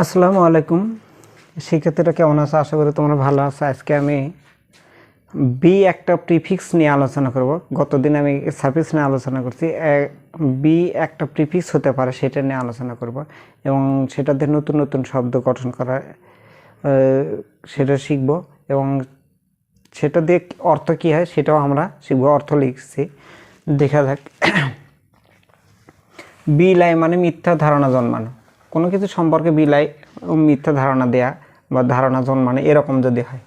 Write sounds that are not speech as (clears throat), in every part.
আসসালামু আলাইকুম। শিক্ষার্থীরা কেমন আছো? আশা করি তোমরা ভালো আছো। আজকে আমি বি একটা প্রিফিক্স নিয়ে আলোচনা করব। গতদিন আমি সার্ভিস নিয়ে আলোচনা করছি। বি একটা প্রিফিক্স হতে পারে, সেটা নিয়ে আলোচনা করব এবং সেটা দিয়ে নতুন নতুন শব্দ গঠন করা সেটা শিখব এবং সেটা দিয়ে অর্থ কী হয় সেটাও আমরা শিখব। অর্থ লিখছি। দেখা যাক। (clears throat) বিলাই মানে মিথ্যা ধারণা জন্মানো। কোনো কিছু সম্পর্কে বিলাই মিথ্যা ধারণা দেয়া বা ধারণা জন্মানো এরকম যদি হয়।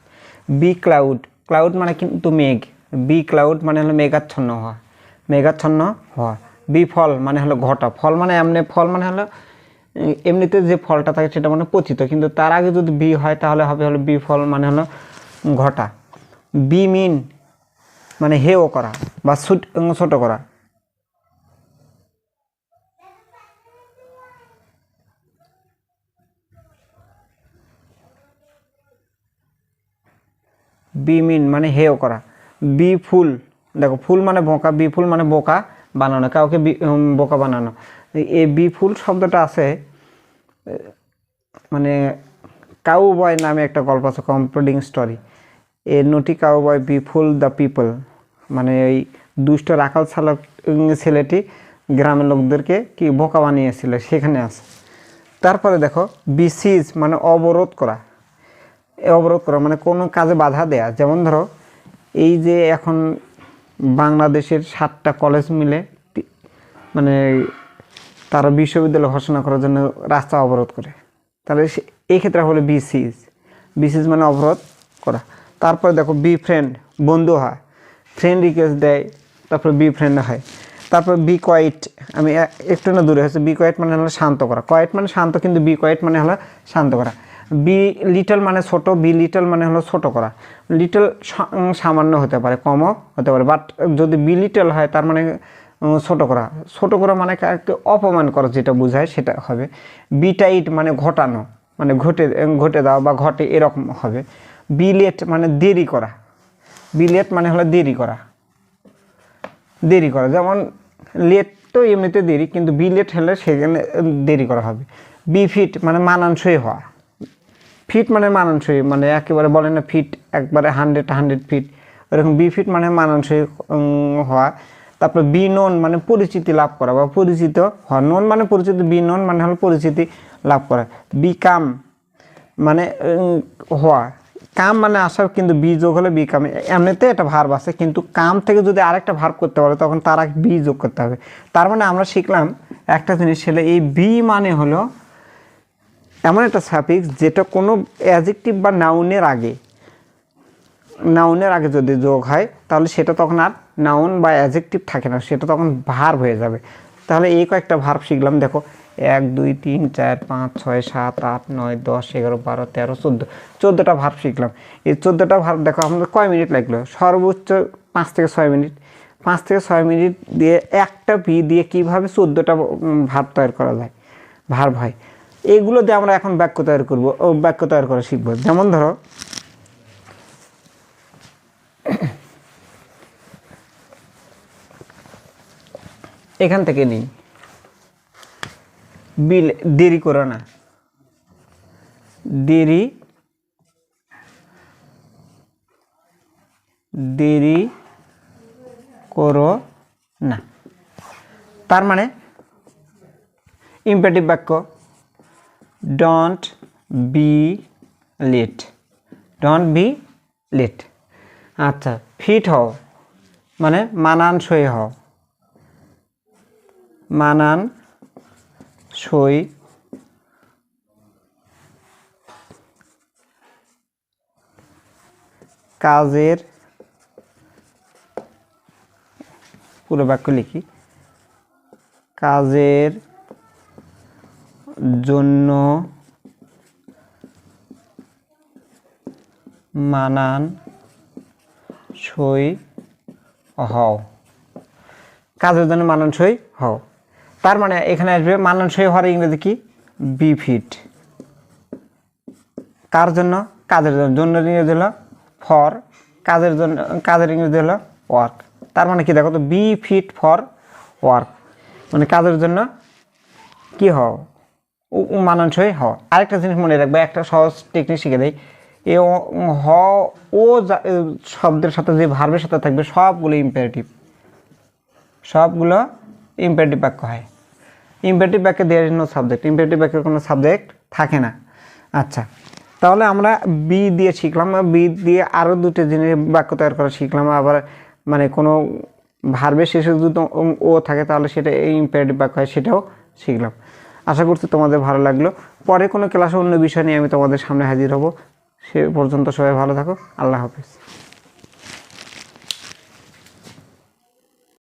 বি ক্লাউড ক্লাউড মানে কিন্তু মেঘ। বি ক্লাউড মানে হলো মেঘাচ্ছন্ন হওয়া। মেঘাচ্ছন্ন হওয়া। বি ফল মানে হলো ঘটা। ফল মানে এমনি, ফল মানে হলো এমনিতে যে ফলটা থাকে সেটা মানে পচিত। কিন্তু তার আগে যদি বি হয় তাহলে হবে হলো বি ফল মানে হলো ঘটা। বি মিন মানে হেও করা বা ছোট ছোট করা। বি মিন মানে হেও করা। বি ফুল, দেখো ফুল মানে বোকা, বি ফুল মানে বোকা বানানো, কাউকে বোকা বানানো। এই বি ফুল শব্দটা আছে মানে কাউ বয় নামে একটা গল্প আছে computing story A naughty cow boy be full the people মানে এই দুষ্ট রাখাল চালক ছেলেটি গ্রামের লোকদেরকে কি বোকা বানিয়েছিল, সেখানে আছে। তারপরে দেখো বিসিজ মানে অবরোধ করা। অবরোধ করা মানে কোনো কাজে বাধা দেয়া। যেমন ধরো, এই যে এখন বাংলাদেশের সাতটা কলেজ মিলে মানে তারা বিশ্ববিদ্যালয় ঘোষণা করার জন্য রাস্তা অবরোধ করে। তাহলে এই ক্ষেত্রে হলো বিসিস বিসিস মানে অবরোধ করা। তারপরে দেখো বি ফ্রেন্ড বন্ধু হয়। ফ্রেন্ড রিকোয়েস্ট দেয়, তারপরে বি ফ্রেন্ড হয়। তারপর বি কোয়াইট আমি একটু না দূরে হচ্ছে। বি কোয়াইট মানে হলো শান্ত করা। কোয়াইট মানে শান্ত, কিন্তু বি কোয়াইট মানে হলো শান্ত করা। বি লিটল মানে ছোট বি লিটল মানে হলো ছোট করা। লিটল সামান্য হতে পারে, কমও হতে পারে বাট যদি বি লিটল হয়, তার মানে ছোট করা। ছোট করা মানে অপমান করা যেটা বোঝায়, সেটা হবে। বি টাইট মানে ঘটানো মানে ঘটে ঘটে দেওয়া বা ঘটে এরকম হবে। বি লেট মানে দেরি করা। বিলেট মানে হলো দেরি করা। দেরি করা, যেমন লেট তো এমনিতে দেরি, কিন্তু বি লেট হলে সেখানে দেরি করা হবে। বি ফিট মানে মানানসই হওয়া। ফিট মানে মানানসই মানে একেবারে বলে না ফিট, একবারে হান্ড্রেড হান্ড্রেড ফিট ওরকম বি ফিট মানে মানানসই হওয়া। তারপর বি নন মানে পরিচিতি লাভ করা, বা পরিচিত হওয়া। নন মানে পরিচিত বি নন মানে হলো পরিচিতি লাভ করা। বি কাম মানে হওয়া। কাম মানে আসার, কিন্তু বি যোগ হলে বি কাম এমনিতে একটা ভার্ব আছে, কিন্তু কাম থেকে যদি আরেকটা ভার্ব করতে পারে, তখন তার বি যোগ করতে হবে। তার মানে আমরা শিখলাম একটা জিনিস ছেলে এই বি মানে হলো এমন একটা সাফিক্স যেটা কোনো অ্যাজেক্টিভ বা নাউনের আগে নাউনের আগে যদি যোগ হয়, তাহলে সেটা তখন আর নাউন বা অ্যাজেক্টিভ থাকে না, সেটা তখন ভার্ব হয়ে যাবে। তাহলে এই কয়েকটা ভার্ব শিখলাম, দেখো, এক, দুই, তিন, চার, পাঁচ, ছয়, সাত, আট, নয়, দশ, এগারো, বারো, তেরো, চোদ্দ, চোদ্দোটা ভার্ব শিখলাম। এই চোদ্দোটা ভার্ব দেখো, আমাদের কয় মিনিট লাগল? সর্বোচ্চ পাঁচ থেকে ছয় মিনিট পাঁচ থেকে ছয় মিনিট দিয়ে একটা পি দিয়ে কীভাবে চোদ্দোটা ভার্ব তৈরি করা যায়? ভার্ব হয়। এইগুলো দিয়ে আমরা এখন বাক্য তৈরি করব, ও, বাক্য তৈরি করা শিখব। যেমন ধরো, এখান থেকে নিই। বিল, দেরি করো না। দেরি দেরি করো না। তার মানে ইম্পেটিভ বাক্য। Don't be late don't be late আচ্ছা ফিট হও। মানে মানানসই হও। মানান সই কাজের পুরো বাক্য লিখি। কাজের জন্য মানান সই হও। কাজের জন্য মানানসই হও। তার মানে এখানে আসবে মানানসই হওয়ার ইংরেজি কি? বি ফিট কার জন্য? কাজের জন্য। জন্য ইংরেজি হলো ফর। কাজের জন্য কাজের ইংরেজি হলো ওয়ার্ক। তার মানে কি? দেখো তো বি ফিট ফর ওয়ার্ক। মানে কাজের জন্য কি হও? মানানসই হ। আরেকটা জিনিস মনে রাখবে, একটা সহজ টেকনিক শিখে দেয় এ হ, ও শব্দের সাথে যে ভার্বের সাথে থাকবে, সবগুলো ইম্পারেটিভ সবগুলো ইম্পারেটিভ বাক্য হয়। ইম্পারেটিভ বাক্যে দেয়ার নো সাবজেক্ট ইম্পারেটিভ বাক্যের কোনো সাবজেক্ট থাকে না। আচ্ছা তাহলে আমরা বি দিয়ে শিখলাম। বি দিয়ে আরও দুটো জিনিস বাক্য তৈরি করা শিখলাম। আবার মানে কোনো ভার্বের শেষে যদি ও- থাকে, তাহলে সেটা ইম্পারেটিভ বাক্য হয়, সেটাও শিখলাম। আশা করছি তোমাদের ভালো লাগল। পরে কোনো ক্লাসে অন্য বিষয় নিয়ে আমি তোমাদের সামনে হাজির হব। সে পর্যন্ত সবাই ভালো থাকো। আল্লাহ হাফিজ।